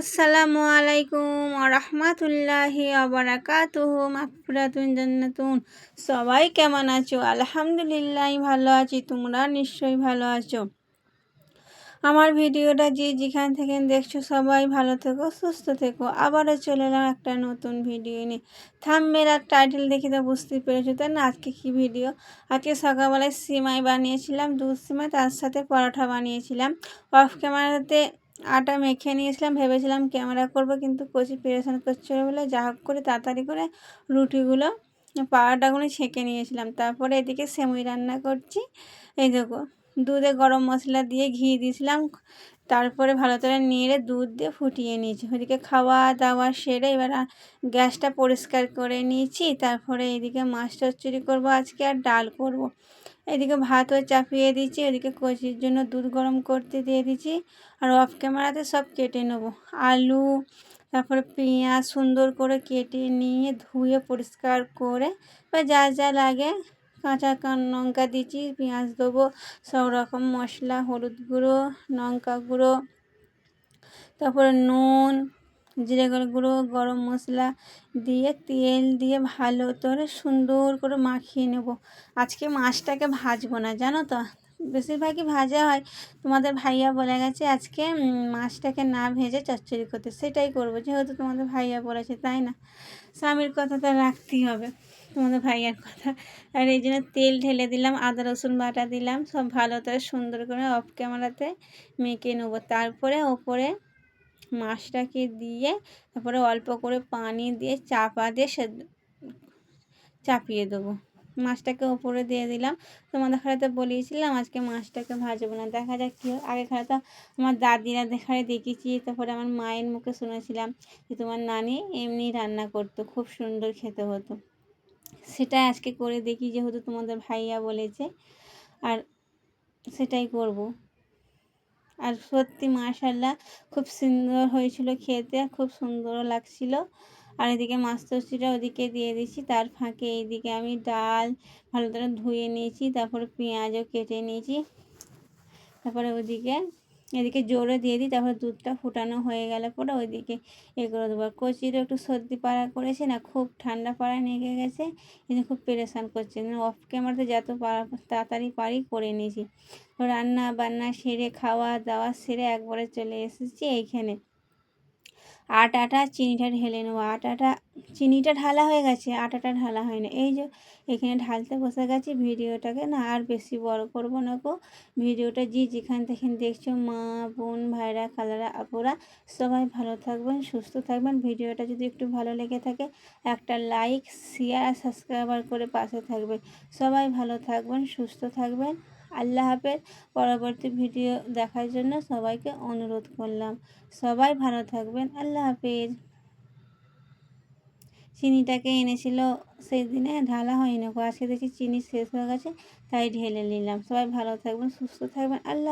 আসসালামু আলাইকুম রহমতুল্লাহি আবরাকাতুহু মাফরাতুন জান্নাতুন। সবাই কেমন আছো? আলহামদুলিল্লাহ ভালো আছি, তোমরা নিশ্চয়ই ভালো আছো। আমার ভিডিওটা যে যেখান থেকে দেখছ, সবাই ভালো থেকো, সুস্থ থেকো। আবারও চলে এলাম একটা নতুন ভিডিও নিয়ে। থাম্বের আর টাইটেল দেখে তো বুঝতে পেরেছ, তাই না? আজকে কী ভিডিও? আজকে সকালবেলায় সিমাই বানিয়েছিলাম, দুধ সিমাই, তার সাথে পরোটা বানিয়েছিলাম। অফ ক্যামেরাতে আটা মেখে নিয়েছিলাম, ভেবেছিলাম ক্যামেরা করব, কিন্তু কচি পেরেশান করছিল বলে যা হোক করে তাড়াতাড়ি করে রুটিগুলো পাওয়াটাগুলো ছেঁকে নিয়েছিলাম। তারপরে এদিকে সেমুই রান্না করছি। এই দেখো দুধে গরম মশলা দিয়ে ঘি দিয়েছিলাম। তারপরে ভালো করে নেড়ে দুধ দিয়ে ফুটিয়ে নিয়েছি। ওদিকে খাওয়া দাওয়া সেরে এবার গ্যাসটা পরিষ্কার করে নিয়েছি। তারপরে এদিকে মাছ চচ্চড়ি করব আজকে আর ডাল করব। এদিকে ভাতও চাপিয়ে দিচ্ছি এদিকে কচির জন্য দুধ গরম করতে দিয়ে দিচ্ছি আর অফ ক্যামেরাতে সব কেটে নেব। আলু, তারপরে পেঁয়াজ সুন্দর করে কেটে নিয়ে ধুয়ে পরিষ্কার করে বা যা যা লাগে কাঁচা লঙ্কা দিচ্ছি পেঁয়াজ দেবো, সব রকম মশলা, হলুদ গুঁড়ো, লঙ্কা গুঁড়ো, তারপরে নুন, জিরে গুঁড়ো, গরম মশলা দিয়ে তেল দিয়ে ভালো করে সুন্দর করে মাখিয়ে নেব। আজকে মাছটাকে ভাজবো না, জানো তো? বেশিরভাগই ভাজা হয়। তোমাদের ভাইয়া বলে গেছে, আজকে মাছটাকে না ভেজে চচ্চড়ি করতে। সেটাই করব, যেহেতু তোমাদের ভাইয়া বলেছে, তাই না? স্বামীর কথা তো রাখতেই হবে তোমাদের ভাইয়ার কথা। আর এই জন্য তেল ঢেলে দিলাম, আদা, রসুন বাটা দিলাম, সব ভালো করে সুন্দর করে অফ ক্যামেরাতে মেখে নেব। তারপরে ওপরে মাছটাকে দিয়ে, তারপরে অল্প করে পানি দিয়ে, চাপা দিয়ে সে, চাপিয়ে দেবো। মাছটাকে ওপরে দিয়ে দিলাম। তোমাদের তো বলিয়েছিলাম আজকে মাছটাকে ভাজবো না। দেখা যাক কী আগে তো আমার দাদিরা দেখারে দেখেছি, তারপরে আমার মায়ের মুখে শুনেছিলাম যে তোমার নানি এমনি রান্না করতো, খুব সুন্দর খেতে হতো। সেটাই আজকে করে দেখি যেহেতু তোমাদের ভাইয়া বলেছে, আর সেটাই করব। আর সত্যি মাশাল্লাহ খুব সুন্দর হয়েছিল খেতে, খুব সুন্দরও লাগছিল। আর এদিকে মাছ ওদিকে দিয়ে দিচ্ছি তার ফাঁকে এইদিকে আমি ডাল ভালো করে ধুয়ে নিয়েছি, তারপরে পেঁয়াজও কেটে নিয়েছি। তারপরে ওদিকে, এদিকে জোরে দিয়ে দিই, তারপর দুধটা ফুটানো হয়ে গেলে পরে ওইদিকে এ করে দেবো কচিরও একটু সর্দি পাড়া করেছে না, খুব ঠান্ডা পাড়া নেগে গেছে কিন্তু খুব পেরেশান করছে। অফ ক্যামেরাতে যত তাড়াতাড়ি পারি করে নিয়েছি। রান্না বান্না সেরে, খাওয়া দাওয়া সেরে একবারে চলে এসেছি এইখানে। আটাটা চিনিটা ঢেলে নেব। আটাটা, চিনিটা ঢালা হয়ে গেছে, আটাটা ঢালা হয় না। এই যে এখানে ঢালতে বসে গেছি ভিডিওটাকে, না আর বেশি বড় করব না গো। ভিডিওটা যে যেখান থেকে দেখছ, মা, বোন, ভাইরা, খালারা, আপুরা, সবাই ভালো থাকবেন, সুস্থ থাকবেন। ভিডিওটা যদি একটু ভালো লেগে থাকে, একটা লাইক, শেয়ার সাবস্ক্রাইবার করে পাশে থাকবেন। সবাই ভালো থাকবেন, সুস্থ থাকবেন। আল্লাহ হাফেজ। পরবর্তী ভিডিও দেখার জন্য সবাইকে অনুরোধ করলাম। সবাই ভালো থাকবেন। আল্লাহ হাফেজ। চিনিটাকে এনেছিল সেই দিনে ঢালা হয়নি আজকে দেখি চিনি শেষ হয়ে গেছে, তাই ঢেলে নিলাম। সবাই ভালো থাকবেন, সুস্থ থাকবেন। আল্লাহ